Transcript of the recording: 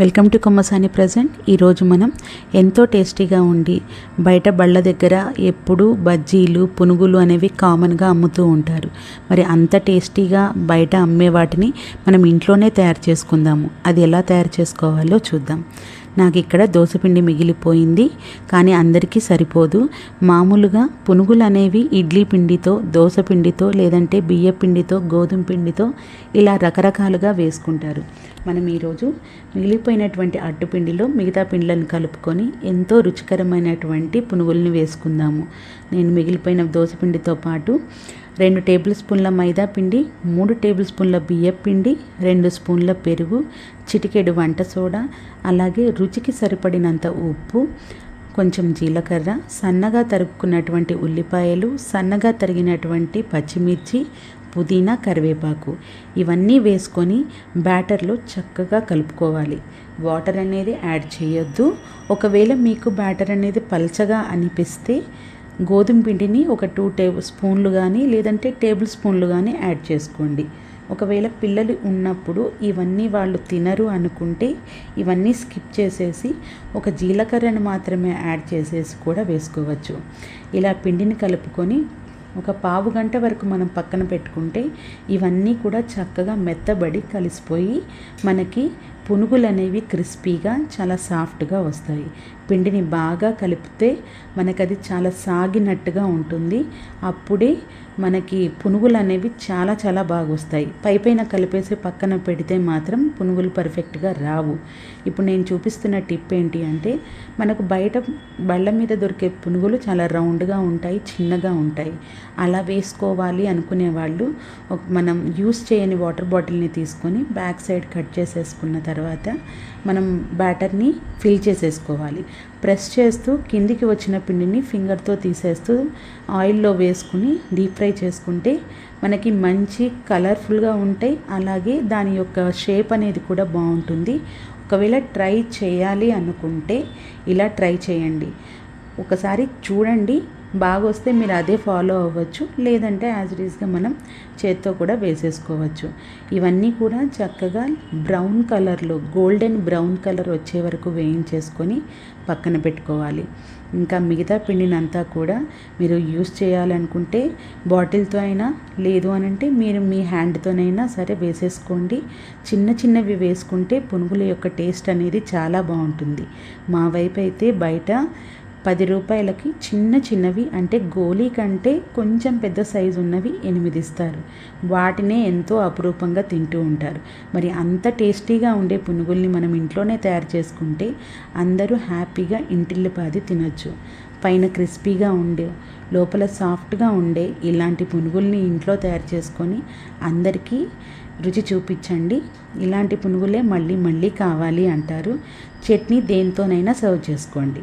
Welcome to Kommasani present. ఈరోజు మనం ఎంతో టేస్టీగా ఉండి బయట బళ్ళ దగ్గర ఎప్పుడు బజ్జీలు పునుగులు అనేవి కామన్గా అమ్ముతూ ఉంటారు. మరి అంత టేస్టీగా బయట అమ్మే వాటిని మనం ఇంట్లోనే తయారు చేసుకుందాము. అది ఎలా తయారు చేసుకోవాలో చూద్దాం. నాకు ఇక్కడ దోశపిండి మిగిలిపోయింది కానీ అందరికీ సరిపోదు. మామూలుగా పునుగులు అనేవి ఇడ్లీ పిండితో దోశ పిండితో లేదంటే బియ్య పిండితో గోధుమ పిండితో ఇలా రకరకాలుగా వేసుకుంటారు. మనం ఈరోజు మిగిలిపోయినటువంటి అట్టుపిండిలో మిగతా పిండిలను కలుపుకొని ఎంతో రుచికరమైనటువంటి పునుగుల్ని వేసుకుందాము. నేను మిగిలిపోయిన దోశపిండితో పాటు రెండు టేబుల్ స్పూన్ల మైదా పిండి మూడు టేబుల్ స్పూన్ల బియ్యం పిండి రెండు స్పూన్ల పెరుగు చిటికెడు వంట సోడా అలాగే రుచికి సరిపడినంత ఉప్పు కొంచెం జీలకర్ర సన్నగా తరుక్కున్నటువంటి ఉల్లిపాయలు సన్నగా తరిగినటువంటి పచ్చిమిర్చి పుదీనా కరివేపాకు. ఇవన్నీ వేసుకొని బ్యాటర్లో చక్కగా కలుపుకోవాలి. వాటర్ అనేది యాడ్ చేయొద్దు. ఒకవేళ మీకు బ్యాటర్ అనేది పల్చగా అనిపిస్తే గోధుమ పిండిని ఒక టూ టేబుల్ స్పూన్లు కానీ లేదంటే టేబుల్ స్పూన్లు కానీ యాడ్ చేసుకోండి. ఒకవేళ పిల్లలు ఉన్నప్పుడు ఇవన్నీ వాళ్ళు తినరు అనుకుంటే ఇవన్నీ స్కిప్ చేసేసి ఒక జీలకర్రను మాత్రమే యాడ్ చేసేసి కూడా వేసుకోవచ్చు. ఇలా పిండిని కలుపుకొని ఒక పావు గంట వరకు మనం పక్కన పెట్టుకుంటే ఇవన్నీ కూడా చక్కగా మెత్తబడి కలిసిపోయి మనకి పునుగులు అనేవి క్రిస్పీగా చాలా సాఫ్ట్గా వస్తాయి. పిండిని బాగా కలిపితే మనకి అది చాలా సాగినట్టుగా ఉంటుంది. అప్పుడే మనకి పునుగులు అనేవి చాలా చాలా బాగా వస్తాయి పై పైన కలిపేసి పక్కన పెడితే మాత్రం పునుగులు పర్ఫెక్ట్గా రావు. ఇప్పుడు నేను చూపిస్తున్న టిప్ ఏంటి అంటే మనకు బయట బళ్ళ మీద దొరికే పునుగులు చాలా రౌండ్గా ఉంటాయి చిన్నగా ఉంటాయి. అలా వేసుకోవాలి అనుకునే వాళ్ళు మనం యూస్ చేయని వాటర్ బాటిల్ని తీసుకొని బ్యాక్ సైడ్ కట్ చేసేసుకున్న తర్వాత తర్వాత మనం బ్యాటర్ని ఫిల్ చేసేసుకోవాలి. ప్రెస్ చేస్తూ కిందికి వచ్చిన పిండిని ఫింగర్తో తీసేస్తూ ఆయిల్లో వేసుకుని డీప్ ఫ్రై చేసుకుంటే మనకి మంచి కలర్ఫుల్గా ఉంటాయి అలాగే దాని యొక్క షేప్ అనేది కూడా బాగుంటుంది. ఒకవేళ ట్రై చేయాలి అనుకుంటే ఇలా ట్రై చేయండి. ఒకసారి చూడండి బాగా వస్తే మీరు అదే ఫాలో అవ్వచ్చు. లేదంటే యాజ్ ఇట్ ఈస్గా మనం చేత్తో కూడా వేసేసుకోవచ్చు. ఇవన్నీ కూడా చక్కగా బ్రౌన్ కలర్లో గోల్డెన్ బ్రౌన్ కలర్ వచ్చే వరకు వేయించేసుకొని పక్కన పెట్టుకోవాలి. ఇంకా మిగతా పిండినంతా కూడా మీరు యూస్ చేయాలనుకుంటే బాటిల్తో అయినా లేదు అని అంటే మీరు మీ హ్యాండ్తోనైనా సరే వేసేసుకోండి. చిన్న చిన్నవి వేసుకుంటే పునుగుల యొక్క టేస్ట్ అనేది చాలా బాగుంటుంది. మా వైపు అయితే బయట పది రూపాయలకి చిన్న చిన్నవి అంటే గోళీ కంటే కొంచెం పెద్ద సైజు ఉన్నవి ఎనిమిది ఇస్తారు. వాటినే ఎంతో అపురూపంగా తింటూ ఉంటారు. మరి అంత టేస్టీగా ఉండే పునుగుల్ని మనం ఇంట్లోనే తయారు చేసుకుంటే అందరూ హ్యాపీగా ఇంటిల్లిపాది తినొచ్చు. పైన క్రిస్పీగా ఉండే లోపల సాఫ్ట్గా ఉండే ఇలాంటి పునుగుల్ని ఇంట్లో తయారు చేసుకొని అందరికీ రుచి చూపించండి. ఇలాంటి పునుగులే మళ్ళీ మళ్ళీ కావాలి అంటారు. చట్నీ దేంతోనైనా సర్వ్ చేసుకోండి.